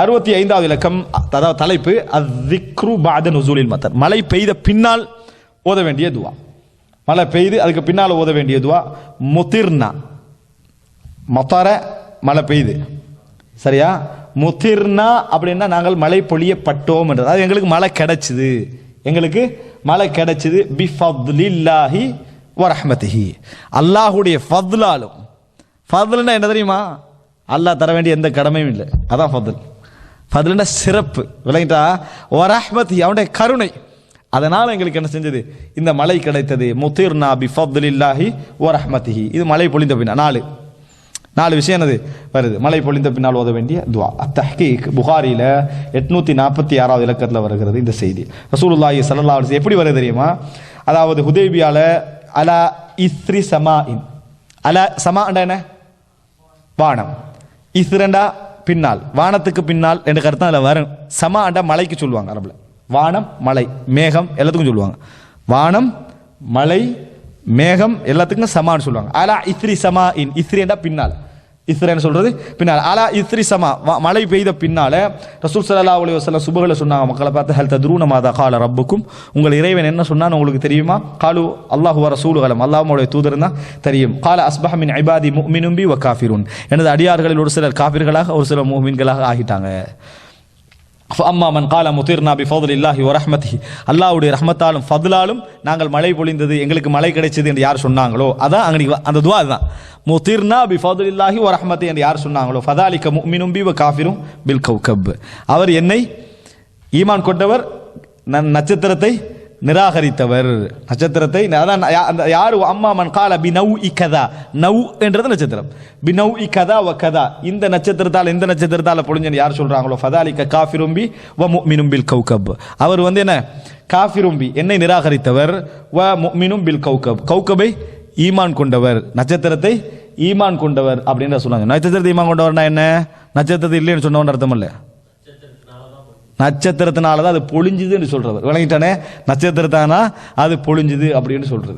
அறுபத்தி ஐந்தாவது இலக்கம் அதாவது தலைப்பு அத்விக்ரு பாத நுசூலில் மத்தர். மழை பெய்த பின்னால் ஓத வேண்டிய துவா. மழை பெய்து அதுக்கு பின்னால் ஓத வேண்டிய துவா முதிர்னா மொத்தார மழை பெய்யுது சரியா? முதிர்னா அப்படின்னா நாங்கள் மழை பொழியப்பட்டோம் என்றது அது எங்களுக்கு மழை கிடைச்சிது. எங்களுக்கு மழை கிடைச்சிது பி ஃபத்லில்லாஹி வரஹ்மதிஹி அல்லாஹுடைய ஃபத்லாலும் ஃபத்லுன்னா என்ன தெரியுமா? அல்லாஹ் தர வேண்டிய எந்த கடமையும் இல்லை. அதான் ஃபத்ல். ஃபத்லுன்னா சிறப்பு. விளங்கிட்டா? வரஹ்மதி அவனுடைய கருணை. அதனால் எங்களுக்கு என்ன செஞ்சது? இந்த மலை கிடைத்தது. முதிர்னா பி ஓர் வரஹ்மதிஹி இது மழை பொழிந்த பின்னா நாலு. நாலு விஷயம் என்னது? வருது. மழை பொழிந்த பின்னால் ஓத வேண்டிய துவா. அத்தஹ்கீக். புகாரியில் எட்நூத்தி நாற்பத்தி ஆறாவது இலக்கத்தில் வருகிறது இந்த செய்தி. ரசூலுல்லாஹி சல்லா எப்படி வருது தெரியுமா? அதாவது ஹுதேபியால அலா இஸ்ரி சமாஇன். அலா சமா என்ன? வானம். இஸ்ரண்டா? பின்னால். வானத்துக்கு பின்னால் என்ற கருத்து அதில் வரும். சமாண்டா மலைக்கு சொல்லுவாங்க அரபில். வானம் மலை மேகம் எல்லாத்துக்கும் சொல்லுவாங்க. வானம் மலை மேகம் எல்லாத்துக்கும் சமான்னு சொல்லுவாங்க. அலா இஸ்ரி சமா இன் இஸ்ரேண்டா பின்னால். இஸ்ரேன்னு சொல்றது? பின்னால் அலா இஸ்ரி சமா மழை பெய்த பின்னால ரசூல் ஸல்லல்லாஹு அலி வஸல்லம் சுபஹல சொன்னாங்க. மக்களை பார்த்து ஹெல்த் தத்ரூன மாதா கால ரப்புக்கும்? உங்கள் இறைவன் என்ன சொன்னான்னு உங்களுக்கு தெரியுமா? காலு அல்லாஹு வ ரசூலு அலம். தூதர் தான் தெரியும். கால அஸ்பஹமின் ஐபாதி இபாதி வ காஃபிரூன். எனது அடியார்களில் ஒரு சிலர் காபிர்களாக ஒரு சிலர் முஃமின்களாக ஆகிட்டாங்க. அம்மா மன் கால முதிர்னா பி இல்லாஹி வரஹமதி அல்லாவுடைய ரஹமத்தாலும் ஃபதுலாலும் நாங்கள் மழை பொழிந்தது எங்களுக்கு மழை கிடைச்சது என்று யார் சொன்னாங்களோ அதான் அங்கே அந்த துவா அதுதான். முதிர்னா பி ஃபதுல் ஃபதுல்லாஹி வரஹமதி என்று யார் சொன்னாங்களோ ஃபதாலிக்க முமினும் பி காஃபிரும் பில் கவு கப் அவர் என்னை ஈமான் கொண்டவர் நட்சத்திரத்தை நிராகரித்தவர். நட்சத்திரத்தை அதான் யார் அந்த யாரு அம்மா மன் கால பி நவ் இ கதா. நவ் என்றது நட்சத்திரம். பி நவ் இ கதா வ கதா. இந்த நட்சத்திரத்தால் இந்த நட்சத்திரத்தால் பொழிஞ்சன்னு யார் சொல்கிறாங்களோ ஃபதாலிக்க காஃபிரும்பி வ முஃமினும் பில் கௌகப். அவர் வந்து என்ன? காஃபிரும்பி என்னை நிராகரித்தவர். வ மினும் பில் கௌகப். கௌகபை ஈமான் கொண்டவர். நட்சத்திரத்தை ஈமான் கொண்டவர் அப்படின்னு சொன்னாங்க நட்சத்திரத்தை ஈமான் கொண்டவர்னா என்ன? நட்சத்திரத்தை இல்லைன்னு சொன்னவன் அர்த்தம் இல்லை நட்சத்திரத்தினால தான் அது பொழிஞ்சுதுன்னு சொல்கிறது விளங்கிட்டானே? நட்சத்திரத்தானா? அது பொழிஞ்சுது அப்படின்னு சொல்றது.